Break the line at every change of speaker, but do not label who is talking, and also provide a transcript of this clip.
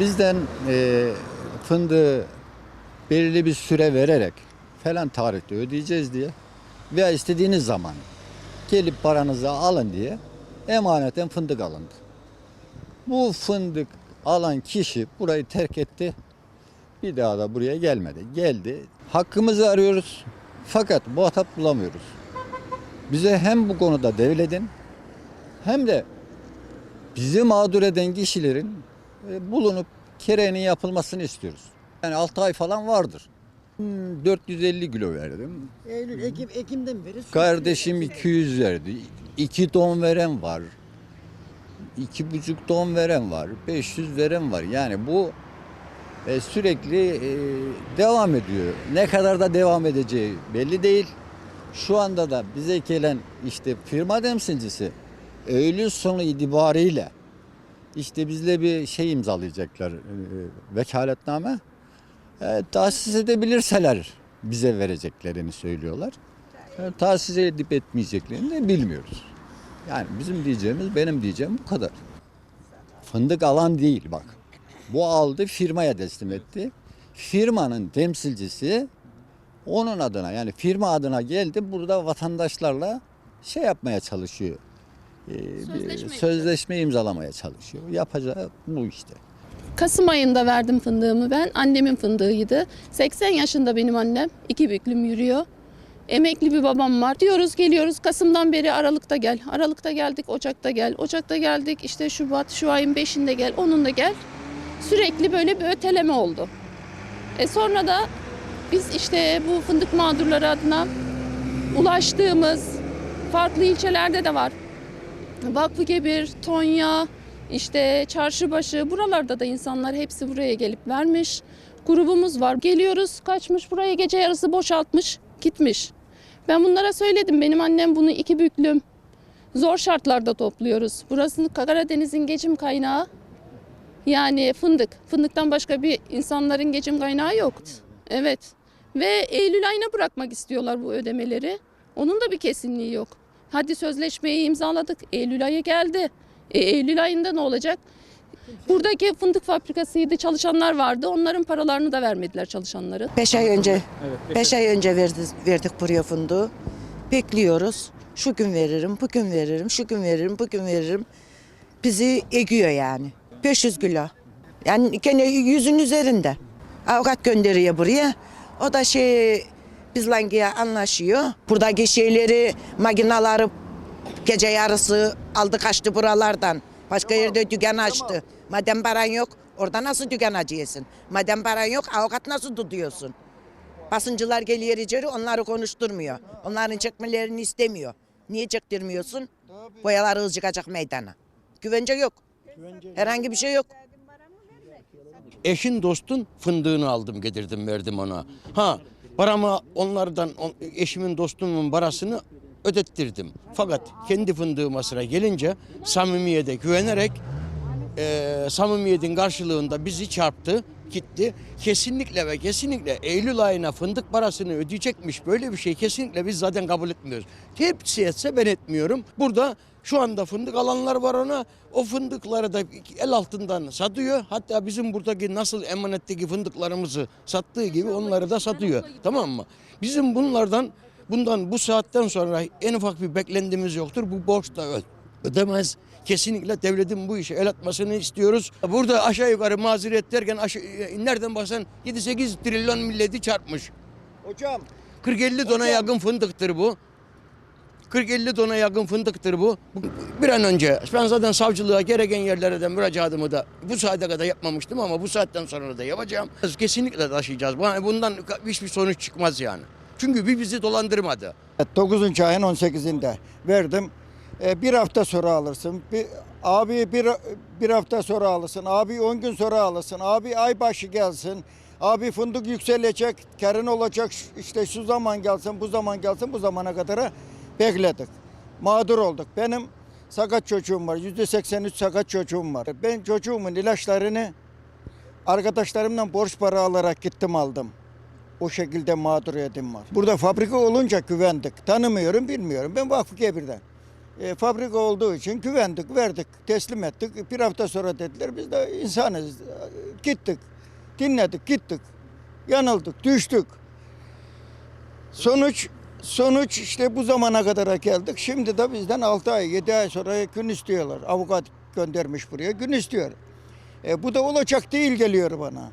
Bizden e, fındığı belirli bir süre vererek falan tarihte ödeyeceğiz diye veya istediğiniz zaman gelip paranızı alın diye emaneten fındık alındı. Bu fındık alan kişi burayı terk etti. Bir daha da buraya gelmedi. Geldi. Hakkımızı arıyoruz. Fakat muhatap bulamıyoruz. Bize hem bu konuda devletin hem de bizi mağdur eden kişilerin bulunup kereğinin yapılmasını istiyoruz. Yani 6 ay falan vardır. Hmm, 450 kilo verdim.
Eylül, Ekim, Ekim'den beri.
Kardeşim 200 verdi. 2 ton veren var. 2,5 ton veren var. 500 veren var. Yani bu e, sürekli e, devam ediyor. Ne kadar da devam edeceği belli değil. Şu anda da bize gelen işte firma temsilcisi Eylül sonu itibariyle işte bizle bir şey imzalayacaklar e, vekaletname. E, tahsis edebilirseler bize vereceklerini söylüyorlar. E, tahsis edip etmeyeceklerini de bilmiyoruz. Yani bizim diyeceğimiz benim diyeceğim bu kadar. Fındık alan değil bak. Bu aldı firmaya teslim etti. Firmanın temsilcisi onun adına yani firma adına geldi burada vatandaşlarla şey yapmaya çalışıyor. Ee, bir
Sözleşme
sözleşme imzalamaya çalışıyor. Yapacağı bu işte.
Kasım ayında verdim fındığımı ben. Annemin fındığıydı. 80 yaşında benim annem. İki büklüm yürüyor. Emekli bir babam var. Diyoruz geliyoruz Kasım'dan beri Aralık'ta gel. Aralık'ta geldik, Ocak'ta gel. Ocak'ta geldik işte Şubat, şu ayın 5'inde gel, 10'unda gel. Sürekli böyle bir öteleme oldu. E sonra da biz işte bu fındık mağdurları adına ulaştığımız farklı ilçelerde de var. Vakfıkebir, Tonya, işte Çarşıbaşı buralarda da insanlar hepsi buraya gelip vermiş. Grubumuz var. Geliyoruz kaçmış buraya gece yarısı boşaltmış gitmiş. Ben bunlara söyledim. Benim annem bunu iki büklüm zor şartlarda topluyoruz. Burası Karadeniz'in geçim kaynağı. Yani fındık. Fındıktan başka bir insanların geçim kaynağı yok. Evet. Ve Eylül ayına bırakmak istiyorlar bu ödemeleri. Onun da bir kesinliği yok. Hadi sözleşmeyi imzaladık. Eylül ayı geldi. E, Eylül ayında ne olacak? Buradaki fındık fabrikasıydı çalışanlar vardı. Onların paralarını da vermediler çalışanların.
Beş ay önce, beş ay önce verdi, verdik buraya fındığı. Bekliyoruz. Şu gün veririm, bugün veririm, şu gün veririm, bugün veririm. Bizi egiyor yani. 500 kilo. Yani gene yüzün üzerinde. Avukat gönderiyor buraya. O da şey bizle anlaşıyor. Buradaki şeyleri, makinaları gece yarısı aldı kaçtı buralardan. Başka yerde dükkan açtı. Madem paran yok orada nasıl dükkan açıyorsun? Madem paran yok avukat nasıl tutuyorsun? Basıncılar geliyor içeri onları konuşturmuyor. Onların çekmelerini istemiyor. Niye çektirmiyorsun? Boyaları çıkacak meydana. Güvence yok. Herhangi bir şey yok.
Eşin dostun fındığını aldım getirdim verdim ona. Ha paramı onlardan on- eşimin dostumun parasını ödettirdim. Fakat kendi fındığıma sıra gelince samimiyete güvenerek eee samimiyetin karşılığında bizi çarptı gitti. Kesinlikle ve kesinlikle Eylül ayına fındık parasını ödeyecekmiş böyle bir şey kesinlikle biz zaten kabul etmiyoruz. Hepsi etse ben etmiyorum. Burada şu anda fındık alanlar var ona. O fındıkları da el altından satıyor. Hatta bizim buradaki nasıl emanetteki fındıklarımızı sattığı gibi onları da satıyor. Tamam mı? Bizim bunlardan bundan bu saatten sonra en ufak bir beklentimiz yoktur. Bu borç da ödemez. Kesinlikle devletin bu işe el atmasını istiyoruz. Burada aşağı yukarı mazeret derken aşağı, nereden baksan 7-8 trilyon milleti çarpmış.
Hocam
40-50 tona yakın fındıktır bu. 40-50 tona yakın fındıktır bu. Bir an önce ben zaten savcılığa gereken yerlere de müracaatımı da bu saate kadar yapmamıştım ama bu saatten sonra da yapacağım. Kesinlikle taşıyacağız. Bu- Bundan hiçbir sonuç çıkmaz yani. Çünkü bir bizi dolandırmadı.
9. ayın 18'inde verdim. E, bir hafta sonra alırsın. Bir, abi bir, bir hafta sonra alırsın. Abi 10 gün sonra alırsın. Abi ay başı gelsin. Abi fındık yükselecek, karın olacak. İşte şu zaman gelsin, bu zaman gelsin. Bu zamana kadar bekledik. Mağdur olduk. Benim sakat çocuğum var. %83 sakat çocuğum var. Ben çocuğumun ilaçlarını arkadaşlarımdan borç para alarak gittim aldım. O şekilde mağduriyetim var. Burada fabrika olunca güvendik. Tanımıyorum, bilmiyorum. Ben Vakfı Kebir'den. E, fabrika olduğu için güvendik, verdik, teslim ettik. Bir hafta sonra dediler biz de insanız. Gittik, dinledik, gittik. Yanıldık, düştük. Sonuç sonuç işte bu zamana kadar geldik. Şimdi de bizden 6 ay, 7 ay sonra gün istiyorlar. Avukat göndermiş buraya, gün istiyor. E, bu da olacak değil geliyor bana.